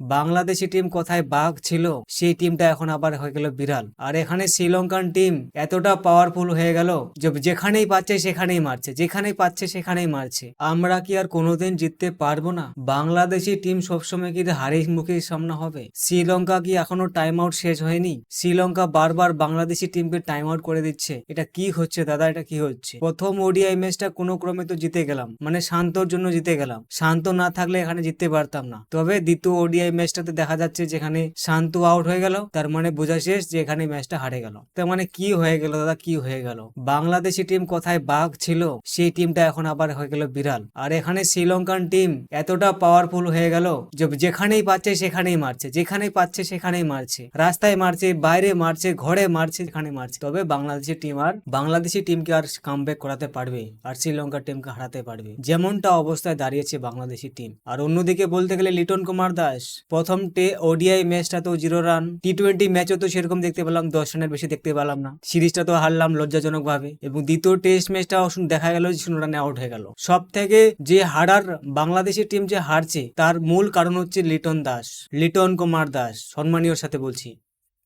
Bangladeshi team কোথায় বাঘ ছিল, সেই টিমটা এখন আবার হয়ে গেল বিড়াল। আর এখানে শ্রীলঙ্কান টিম এতটা পাওয়ারফুল হয়ে গেল যে যেখানেই পাচ্ছে সেখানেই মারছে, যেখানেই পাচ্ছে সেখানেই মারছে। আমরা কি আর কোনোদিন জিততে পারব না? বাংলাদেশি টিম সবসময় কি হারের মুখে সামনে হবে? শ্রীলঙ্কা কি এখনও টাইম আউট শেষ হয়নি? শ্রীলঙ্কা বারবার বাংলাদেশি টিমকে টাইম আউট করে দিচ্ছে। এটা কি হচ্ছে দাদা? এটা কি হচ্ছে? প্রথম ওডিআই ম্যাচটা কোনো ক্রমে তো জিতে গেলাম। মানে শান্তর জন্য জিতে গেলাম। শান্ত না থাকলে এখানে জিততে পারতাম না। তবে দ্বিতীয় ওডিআই ম্যাচটাতে দেখা যাচ্ছে যেখানে শান্ত আউট হয়ে গেল, তার মানে বোঝা শেষ যে এখানে ম্যাচটা হারে গেল। তার মানে কি হয়ে গেল দাদা, কি হয়ে গেল? বাংলাদেশি টিম কোথায় বাঘ ছিল, সেই টিমটা এখন আবার হয়ে গেল বিড়াল। আর এখানে শ্রীলঙ্কান টিম এতটা পাওয়ারফুল হয়ে গেল যে যেখানেই পাচ্ছে সেখানেই মারছে, যেখানেই পাচ্ছে সেখানেই মারছে। রাস্তায় মারছে, বাইরে মারছে, ঘরে মারছে এখানে মারছে। তবে বাংলাদেশি টিম আর, বাংলাদেশি টিমকে আর কামব্যাক করাতে পারবে, আর শ্রীলঙ্কার টিমকে হারাতে পারবে। যেমনটা অবস্থায় দাঁড়িয়েছে বাংলাদেশি টিম আর অন্যদিকে বলতে গেলে লিটন কুমার দাস প্রথম টে ওডিআই ম্যাচটা তো জিরো রান টি টোয়েন্টি ম্যাচও তো সেরকম দেখতে পেলাম, দশ রানের বেশি দেখতে পেলাম না। সিরিজটা তো হারলাম লজ্জাজনক ভাবে এবং দ্বিতীয় টেস্ট ম্যাচটা দেখা গেল শূন্য রানে আউট হয়ে গেল। সব থেকে যে হারার বাংলাদেশি টিম যে হারছে, তার মূল কারণ হচ্ছে লিটন দাস, লিটন কুমার দাস। সম্মানীয়র সাথে বলছি,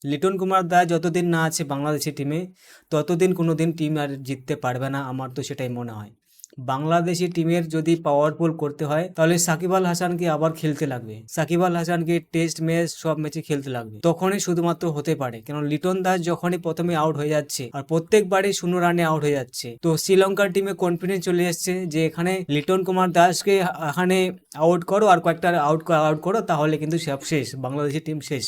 লিটন কুমার দাস যতদিন না আছে বাংলাদেশি টিমে ততদিন কোনো দিন টিম আর জিততে পারবে না, আমার তো সেটাই মনে হয়। বাংলাদেশি টিমের যদি পাওয়ারফুল করতে হয়, তাহলে সাকিব আল হাসানকে আবার খেলতে লাগবে। সাকিব আল হাসানকে টেস্ট ম্যাচ সব ম্যাচে খেলতে লাগবে। তখনই শুধুমাত্র হতে পারে। কেন লিটন দাস যখনই প্রথমে আউট হয়ে যাচ্ছে, আর প্রত্যেকবারই শূন্য রানে আউট হয়ে যাচ্ছে। তো শ্রীলঙ্কার টিমে কনফিডেন্স চলে এসছে যে এখানে লিটন কুমার দাসকে এখানে আউট করো, আর কয়েকটা আউট আউট করো, তাহলে কিন্তু সব শেষ, বাংলাদেশি টিম শেষ।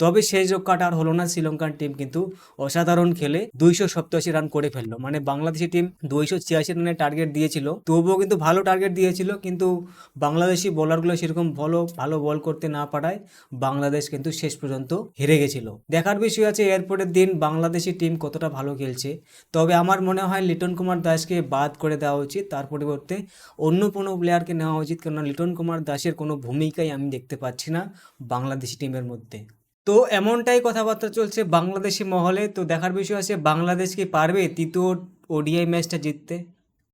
তবে সেই রক্ষাটা আর হলো না। শ্রীলঙ্কান টিম কিন্তু অসাধারণ খেলে দুইশো সপ্তাশি রান করে ফেলল। মানে বাংলাদেশি টিম দুইশো ছিয়াশি রানের টার্গেট দিয়েছিল। তবুও কিন্তু ভালো টার্গেট দিয়েছিল, কিন্তু বাংলাদেশি বোলারগুলো সেরকম ভালো ভালো বল করতে না পারায় বাংলাদেশ কিন্তু শেষ পর্যন্ত হেরে গেছিল। দেখার বিষয় আছে, এরপরের দিন বাংলাদেশি টিম কতটা ভালো খেলছে। তবে আমার মনে হয় লিটন কুমার দাসকে বাদ করে দেওয়া উচিত। তার পরিবর্তে অন্য কোনো প্লেয়ারকে নেওয়া উচিত। কেননা লিটন কুমার দাসের কোনো ভূমিকাই আমি দেখতে পাচ্ছি না বাংলাদেশি টিমের মধ্যে। তো এমনটাই কথাবার্তা চলছে বাংলাদেশি মহলে। তো দেখার বিষয় আছে বাংলাদেশ কি পারবে তৃতীয় ওডিআই ম্যাচটা জিততে?